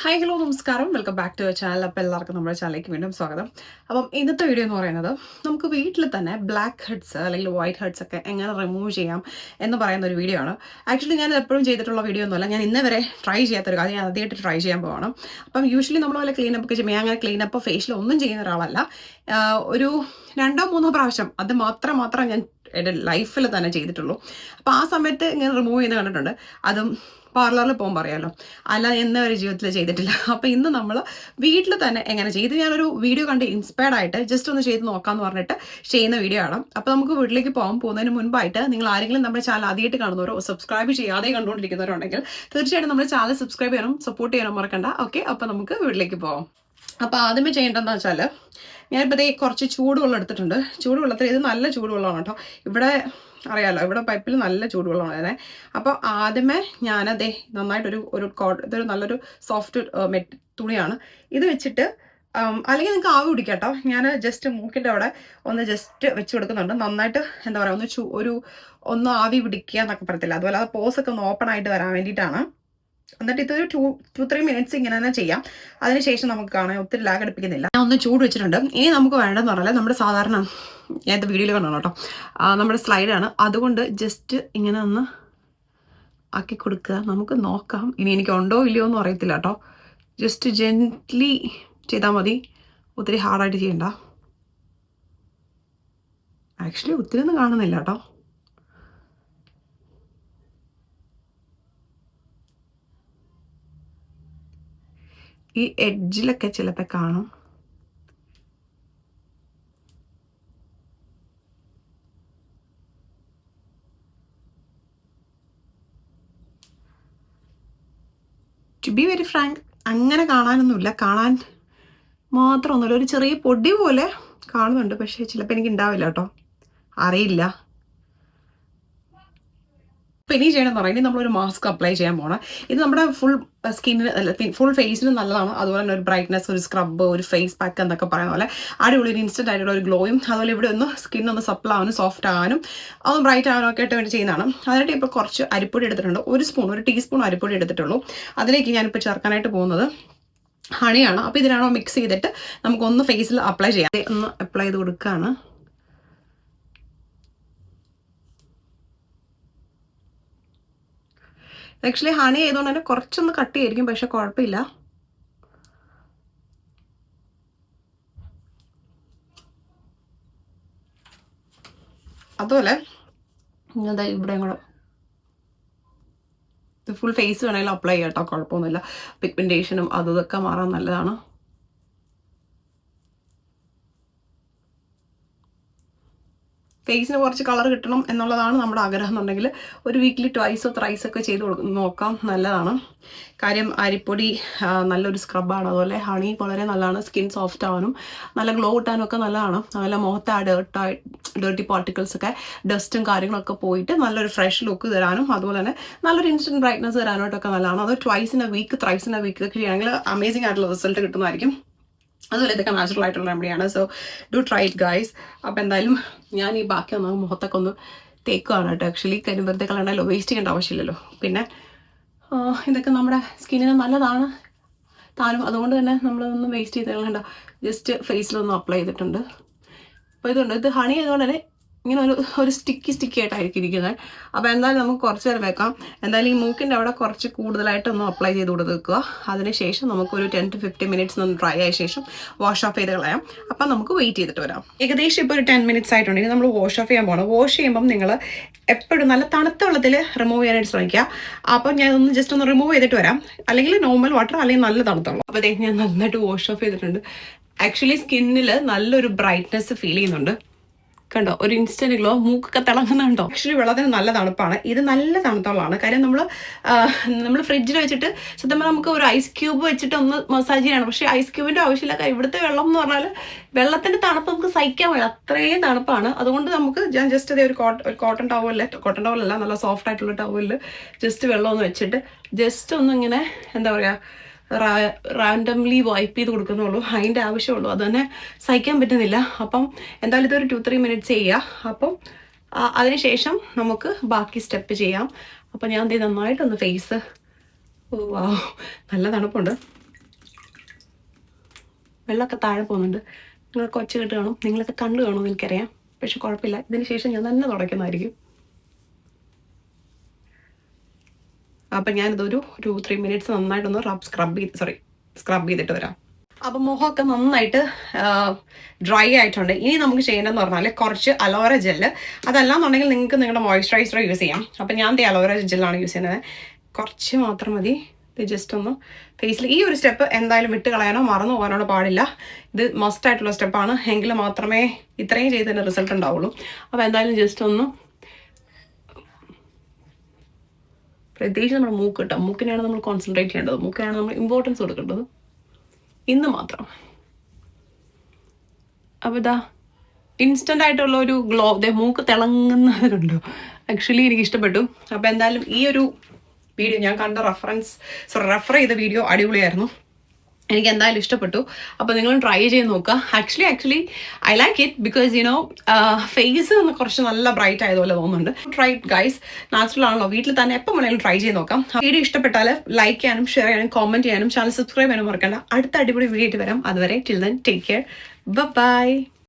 Hi hello നമസ്കാരം. Welcome back to channel അപ്പോൾ എല്ലാവർക്കും നമ്മുടെ ചാനലിലേക്ക് വീണ്ടും സ്വാഗതം. അപ്പം ഇന്നത്തെ വീഡിയോ എന്ന് പറയുന്നത് നമുക്ക് വീട്ടിൽ തന്നെ ബ്ലാക്ക് ഹെഡ്സ് അല്ലെങ്കിൽ വൈറ്റ് ഹെഡ്സ് ഒക്കെ എങ്ങനെ റിമൂവ് ചെയ്യാം എന്ന് പറയുന്ന ഒരു വീഡിയോ ആണ്. ആക്ച്വലി ഞാൻ എപ്പോഴും ചെയ്തിട്ടുള്ള വീഡിയോ ഒന്നുമല്ല. ഞാൻ ഇന്നേ വരെ ട്രൈ ചെയ്യാത്തൊരു കാര്യം ഞാൻ ആദ്യമായിട്ട് ട്രൈ ചെയ്യാൻ പോവാണ്. അപ്പം യൂഷ്വലി നമ്മൾ വല്ല ക്ലീനപ്പ് ഒക്കെ ചെയ്യുമ്പോൾ അങ്ങനെ ക്ലീനപ്പ് ഫേഷ്യൽ ഒന്നും ചെയ്യുന്ന ഒരാളല്ല. ഒരു രണ്ടോ മൂന്നോ പ്രാവശ്യം അത് മാത്രം മാത്രം ഞാൻ എന്റെ ലൈഫിൽ തന്നെ ചെയ്തിട്ടുള്ളൂ. അപ്പോൾ ആ സമയത്ത് ഇങ്ങനെ റിമൂവ് ചെയ്യുന്ന കണ്ടിട്ടുണ്ട്. അതും പാർലറിൽ പോകാൻ പറയാമല്ലോ അല്ല എന്ന ഒരു ജീവിതത്തിൽ ചെയ്തിട്ടില്ല. അപ്പോൾ ഇന്ന് നമ്മൾ വീട്ടിൽ തന്നെ എങ്ങനെ ചെയ്ത് ഞാനൊരു വീഡിയോ കണ്ട് ഇൻസ്പയർഡ് ആയിട്ട് ജസ്റ്റ് ഒന്ന് ചെയ്ത് നോക്കാമെന്ന് പറഞ്ഞിട്ട് ചെയ്യുന്ന വീഡിയോ ആണ്. അപ്പോൾ നമുക്ക് വീട്ടിലേക്ക് പോകാൻ പോകുന്നതിന് മുൻപായിട്ട് നിങ്ങൾ ആരെങ്കിലും നമ്മുടെ ചാനൽ ആദ്യമായിട്ട് കാണുന്നവരോ സബ്സ്ക്രൈബ് ചെയ്യാതെ കണ്ടുകൊണ്ടിരിക്കുന്നവരുണ്ടെങ്കിൽ തീർച്ചയായിട്ടും നമ്മുടെ ചാനൽ സബ്സ്ക്രൈബ് ചെയ്യണം സപ്പോർട്ട് ചെയ്യണം മറക്കണ്ട. ഓക്കെ അപ്പോൾ നമുക്ക് വീട്ടിലേക്ക് പോകാം. അപ്പോൾ ആദ്യമേ ചെയ്യേണ്ടതെന്ന് വെച്ചാൽ ഞാനിപ്പോൾ ദേ കുറച്ച് ചൂടുവെള്ളം എടുത്തിട്ടുണ്ട്. ചൂടുവെള്ളത്തിൽ ഇത് നല്ല ചൂടുവെള്ളമാണ് കേട്ടോ. ഇവിടെ അറിയാലോ ഇവിടെ പൈപ്പിൽ നല്ല ചൂടുവെള്ളമാണ് അപ്പോൾ ആദ്യമേ ഞാനതേ നന്നായിട്ടൊരു ഒരു കോട്ട് ഇതൊരു നല്ലൊരു സോഫ്റ്റ് മെറ്റ് തുണിയാണ്. ഇത് വെച്ചിട്ട് അല്ലെങ്കിൽ നിങ്ങൾക്ക് ആവി പിടിക്കാം കേട്ടോ. ഞാൻ ജസ്റ്റ് മൂക്കിന്റെ അവിടെ ഒന്ന് ജസ്റ്റ് വെച്ച് കൊടുക്കുന്നുണ്ട്. നന്നായിട്ട് എന്താ പറയുക ഒന്ന് ഒരു ഒന്ന് ആവി പിടിക്കുക എന്നൊക്കെ പറയത്തില്ല. അതുപോലെ അത് പോസൊക്കെ ഒന്ന് ഓപ്പൺ ആയിട്ട് വരാൻ വേണ്ടിയിട്ടാണ്. എന്നിട്ട് ഇതൊരു ടു ടു ത്രീ മിനിറ്റ്സ് ഇങ്ങനെ തന്നെ ചെയ്യാം. അതിനുശേഷം നമുക്ക് കാണാൻ ഒത്തിരി ലാഗ് അടുപ്പിക്കുന്നില്ല ഞാൻ ഒന്ന് ചൂട് വെച്ചിട്ടുണ്ട്. ഇനി നമുക്ക് വേണ്ടതെന്ന് പറഞ്ഞാൽ നമ്മുടെ സാധാരണ ഞാൻ ഇത് വീഡിയോയിൽ കാണണം കേട്ടോ. നമ്മുടെ സ്ലൈഡാണ് അതുകൊണ്ട് ജസ്റ്റ് ഇങ്ങനെ ഒന്ന് ആക്കി കൊടുക്കുക. നമുക്ക് നോക്കാം. ഇനി എനിക്ക് ഉണ്ടോ ഇല്ലയോ എന്ന് അറിയത്തില്ല കേട്ടോ. ജസ്റ്റ് ജെന്റ്ലി ചെയ്താൽ മതി. ഒത്തിരി ഹാർഡായിട്ട് ചെയ്യണ്ട. ആക്ച്വലി ഒത്തിരി ഒന്നും കാണുന്നില്ല കേട്ടോ. ഈ എഡ്ജിലൊക്കെ ചിലപ്പോൾ കാണും. ടു ബി വെരി ഫ്രാങ്ക് അങ്ങനെ കാണാനൊന്നുമില്ല. കാണാൻ മാത്രമൊന്നുമില്ല. ഒരു ചെറിയ പൊടി പോലെ കാണുന്നുണ്ട്. പക്ഷേ ചിലപ്പോൾ എനിക്ക് ഉണ്ടാവില്ല കേട്ടോ. അറിയില്ല. ഇപ്പം ഇനി ചെയ്യണമെന്ന് എന്ന് പറയുന്നത് നമ്മളൊരു മാസ്ക് അപ്ലൈ ചെയ്യാൻ പോകണം ഇത് നമ്മുടെ ഫുൾ സ്കിന്നിന് ഫുൾ ഫേസിന് നല്ലതാണ്. അതുപോലെ തന്നെ ഒരു ബ്രൈറ്റ്നസ് ഒരു സ്ക്രബ് ഒരു ഫേസ് പാക്ക് എന്നൊക്കെ പറയുന്ന പോലെ അടിപൊളി ഒരു ഇൻസ്റ്റന്റ് ആയിട്ടുള്ള ഒരു ഗ്ലോയും അതുപോലെ ഇവിടെ ഒന്ന് സ്കിൻ ഒന്ന് സപ്ലൈ ആവാനും സോഫ്റ്റ് ആവാനും അതൊന്ന് ബ്രൈറ്റ് ആവാനും ഒക്കെ ആയിട്ട് വേണ്ടി ചെയ്യുന്നതാണ്. അതിനായിട്ട് ഇപ്പോൾ കുറച്ച് അരിപ്പൊടി എടുത്തിട്ടുണ്ട്. ഒരു സ്പൂൺ ഒരു ടീസ്പൂൺ അരിപ്പൊടി എടുത്തിട്ടുള്ളൂ. അതിലേക്ക് ഞാനിപ്പോൾ ചേർക്കാനായിട്ട് പോകുന്നത് ഹണിയാണ്. അപ്പോൾ ഇതിനാണോ മിക്സ് ചെയ്തിട്ട് നമുക്കൊന്ന് ഫേസിൽ അപ്ലൈ ചെയ്യാം. ഒന്ന് അപ്ലൈ ചെയ്ത് കൊടുക്കുകയാണ് ആക്ച്വലി ഹണി ആയതുകൊണ്ട് തന്നെ കുറച്ചൊന്ന് കട്ട് ചെയ്യായിരിക്കും പക്ഷെ കുഴപ്പമില്ല. അതുപോലെ അതെ ഇവിടെയും കൂടെ ഇത് ഫുൾ ഫേസ് വേണമെങ്കിലും അപ്ലൈ ചെയ്യാം കേട്ടോ കുഴപ്പമൊന്നുമില്ല. പിഗ്മെന്റേഷനും അതും ഇതൊക്കെ മാറാൻ നല്ലതാണ്. ഫേസിന് കുറച്ച് കളർ കിട്ടണം എന്നുള്ളതാണ് നമ്മുടെ ആഗ്രഹം എന്നുണ്ടെങ്കിൽ ഒരു വീക്കിലി ട്വൈസോ ത്രൈസോ ഒക്കെ ചെയ്ത് നോക്കാം. നല്ലതാണ്. കാര്യം അരിപ്പൊടി നല്ലൊരു സ്ക്രബാണ് അതുപോലെ ഹണി വളരെ നല്ലതാണ്. സ്കിൻ സോഫ്റ്റ് ആവാനും നല്ല ഗ്ലോ കിട്ടാനും ഒക്കെ നല്ലതാണ്. അതുപോലെ മുഖത്ത് ആ ഡേർട്ടായി ഡേർട്ടി പാർട്ടിക്കിൾസ് ഒക്കെ ഡസ്റ്റും കാര്യങ്ങളൊക്കെ പോയിട്ട് നല്ലൊരു ഫ്രഷ് ലുക്ക് തരാനും അതുപോലെ തന്നെ നല്ലൊരു ഇൻസ്റ്റന്റ് ബ്രൈറ്റ്നസ് തരാനായിട്ടൊക്കെ നല്ലതാണ്. അത് twice in a week thrice in a week ഒക്കെ ചെയ്യുകയാണെങ്കിൽ അമേസിംഗ് ആയിട്ടുള്ള റിസൾട്ട് കിട്ടുന്നതായിരിക്കും. അതുപോലെ ഇതൊക്കെ നാച്ചുറൽ ആയിട്ടുള്ള റെമഡിയാണ് so do try it guys അപ്പോൾ എന്തായാലും ഞാൻ ഈ ബാക്കി ഒന്ന് മുഖത്തൊക്കെ ഒന്ന് തേക്കുകയാണ് കേട്ടോ. ആക്ച്വലി വെറുതെ വേസ്റ്റ് ചെയ്യേണ്ട ആവശ്യമില്ലല്ലോ. പിന്നെ ഇതൊക്കെ നമ്മുടെ സ്കിന്നിന് നല്ലതാണ്. താനും അതുകൊണ്ട് തന്നെ നമ്മളൊന്നും വേസ്റ്റ് ചെയ്ത് കളയണ്ട. ജസ്റ്റ് ഫേസിലൊന്നും അപ്ലൈ ചെയ്തിട്ടുണ്ട്. അപ്പോൾ ഇതുണ്ട്. ഇത് ഹണി ആയതുകൊണ്ട് തന്നെ ഇങ്ങനെ ഒരു ഒരു സ്റ്റിക്കി സ്റ്റിക്കി ആയിട്ടായിരിക്കും ഇരിക്കുന്നത്. അപ്പോൾ എന്തായാലും നമുക്ക് കുറച്ച് നേരം വെക്കാം. എന്തായാലും ഈ മൂക്കിന്റെ അവിടെ കുറച്ച് കൂടുതലായിട്ടൊന്ന് അപ്ലൈ ചെയ്ത് കൊടുത്ത് വെക്കുക. അതിനുശേഷം നമുക്കൊരു ടെൻ ടു ഫിഫ്റ്റീൻ മിനിറ്റ്സ് ഒന്ന് ഡ്രൈ ആയ ശേഷം വാഷ് ഓഫ് ചെയ്ത് കളയാം. അപ്പം നമുക്ക് വെയിറ്റ് ചെയ്തിട്ട് വരാം. ഏകദേശം ഇപ്പോൾ ഒരു ടെൻ മിനിറ്റ്സ് ആയിട്ടുണ്ട്. ഇനി നമ്മൾ വാഷ് ഓഫ് ചെയ്യാൻ പോകണം വാഷ് ചെയ്യുമ്പം നിങ്ങൾ എപ്പോഴും നല്ല തണുത്ത വെള്ളത്തിൽ റിമൂവ് ചെയ്യാനായിട്ട് ശ്രമിക്കുക. അപ്പം ഞാൻ ഒന്ന് ജസ്റ്റ് ഒന്ന് റിമൂവ് ചെയ്തിട്ട് വരാം. അല്ലെങ്കിൽ നോർമൽ വാട്ടർ അല്ലെങ്കിൽ നല്ല തണുത്ത വെള്ളം. അപ്പോൾ ഞാൻ നന്നായിട്ട് വാഷ് ഓഫ് ചെയ്തിട്ടുണ്ട്. ആക്ച്വലി സ്കിന്നിൽ നല്ലൊരു ബ്രൈറ്റ്നെസ് ഫീൽ ചെയ്യുന്നുണ്ട്. കണ്ടോ? ഒരു ഇൻസ്റ്റന്റ് ഗ്ലോ മൂക്കൊക്കെ തിളങ്ങുന്നുണ്ടോ? ആക്ച്വലി വെള്ളത്തിന് നല്ല തണുപ്പാണ്. ഇത് നല്ല തണുത്തുള്ളതാണ്. കാര്യം നമ്മൾ നമ്മൾ ഫ്രിഡ്ജിൽ വെച്ചിട്ട് സത്യം നമുക്ക് ഒരു ഐസ് ക്യൂബ് വെച്ചിട്ട് ഒന്ന് മസാജ് ചെയ്യണം പക്ഷേ ഐസ് ക്യൂബിന്റെ ആവശ്യമില്ല. ഇവിടുത്തെ വെള്ളം എന്ന് പറഞ്ഞാൽ വെള്ളത്തിന്റെ തണുപ്പ് നമുക്ക് സഹിക്കാൻ വയ്യ. അത്രയും തണുപ്പാണ്. അതുകൊണ്ട് നമുക്ക് ഞാൻ ജസ്റ്റ് അതേ ഒരു കോട്ടൺ ഒരു കോട്ടൺ ടവലിൽ കോട്ടൺ ടവലല്ല നല്ല സോഫ്റ്റ് ആയിട്ടുള്ള ടവലിൽ ജസ്റ്റ് വെള്ളം ഒന്ന് വെച്ചിട്ട് ജസ്റ്റ് ഒന്നിങ്ങനെ എന്താ പറയുക റാൻഡംലി വൈപ്പ് ചെയ്ത് കൊടുക്കുന്നുള്ളൂ. അതിന്റെ ആവശ്യമുള്ളൂ. അത് തന്നെ സഹിക്കാൻ പറ്റുന്നില്ല. അപ്പം എന്തായാലും ഇതൊരു ടു ത്രീ മിനിറ്റ്സ് ചെയ്യുക അപ്പം അതിനുശേഷം നമുക്ക് ബാക്കി സ്റ്റെപ്പ് ചെയ്യാം. അപ്പം ഞാൻ ഇത് നന്നായിട്ടൊന്ന് ഫേസ് ഓ നല്ല തണുപ്പുണ്ട്. വെള്ളമൊക്കെ താഴെ പോകുന്നുണ്ട്. നിങ്ങൾക്ക് ഒച്ച കേട്ട് കാണും. നിങ്ങളൊക്കെ കണ്ടു കാണുമെന്ന് എനിക്കറിയാം. പക്ഷെ കുഴപ്പമില്ല. ഇതിന് ശേഷം ഞാൻ തന്നെ തുടയ്ക്കുന്നതായിരിക്കും. അപ്പം ഞാനിതൊരു ടു ത്രീ മിനിറ്റ്സ് നന്നായിട്ടൊന്ന് റബ് സ്ക്രബ് ചെയ്ത് സോറി സ്ക്രബ് ചെയ്തിട്ട് വരാം. അപ്പം മുഖമൊക്കെ നന്നായിട്ട് ഡ്രൈ ആയിട്ടുണ്ട്. ഇനി നമുക്ക് ചെയ്യേണ്ടതെന്ന് പറഞ്ഞാൽ കുറച്ച് അലോറ ജെല്ല്. അതല്ലാന്നുണ്ടെങ്കിൽ നിങ്ങൾക്ക് നിങ്ങളുടെ മോയ്സ്ചറൈസർ യൂസ് ചെയ്യാം. അപ്പം ഞാൻ ദേ അലോറ ജെല്ലാണ് യൂസ് ചെയ്യുന്നത്. കുറച്ച് മാത്രം മതി. ഇത് ജസ്റ്റ് ഒന്ന് ഫേസിൽ ഈ ഒരു സ്റ്റെപ്പ് എന്തായാലും വിട്ട് കളയാനോ മറന്നു പോകാനോ പാടില്ല. ഇത് മസ്റ്റ് ആയിട്ടുള്ള സ്റ്റെപ്പാണ് എങ്കിൽ മാത്രമേ ഇത്രയും ചെയ്തതിന് റിസൾട്ട് ഉണ്ടാവുള്ളൂ. അപ്പോൾ എന്തായാലും ജസ്റ്റ് ഒന്ന് പ്രത്യേകിച്ച് നമ്മുടെ മൂക്ക് കേട്ടോ. മൂക്കിനെയാണ് നമ്മൾ കോൺസെൻട്രേറ്റ് ചെയ്യേണ്ടത്. മൂക്കിനാണ് നമ്മൾ ഇമ്പോർട്ടൻസ് കൊടുക്കേണ്ടത്. ഇന്ന് മാത്രം. അപ്പോൾ ഇതാ ഇൻസ്റ്റന്റ് ആയിട്ടുള്ള ഒരു ഗ്ലോ ദേ മൂക്ക് തിളങ്ങുന്നവരുണ്ടോ? ആക്ച്വലി എനിക്ക് ഇഷ്ടപ്പെട്ടു. അപ്പോൾ എന്തായാലും ഈ ഒരു വീഡിയോ ഞാൻ കണ്ട റെഫറൻസ് സോറി റെഫർ ചെയ്ത വീഡിയോ അടിപൊളിയായിരുന്നു. എനിക്ക് എന്തായാലും ഇഷ്ടപ്പെട്ടു. അപ്പോൾ നിങ്ങളും ട്രൈ ചെയ്ത് നോക്കുക. Actually actually I like it because you know face ഒന്ന് കുറച്ച് നല്ല ബ്രൈറ്റ് ആയതുപോലെ തോന്നുന്നുണ്ട്. ട്രൈ ഗൈസ് നാച്ചുറൽ ആണല്ലോ. വീട്ടിൽ തന്നെ എപ്പോൾ വേണമെങ്കിലും ട്രൈ ചെയ്ത് നോക്കാം. വീഡിയോ ഇഷ്ടപ്പെട്ടാൽ ലൈക്ക് ചെയ്യാനും ഷെയർ ചെയ്യാനും കോമെന്റ് ചെയ്യാനും ചാനൽ സബ്സ്ക്രൈബ് ചെയ്യാനും മറക്കണ്ട. അടുത്ത അടിപൊളി വീഡിയോ ആയിട്ട് വരാം. അതുവരെ till then take care bye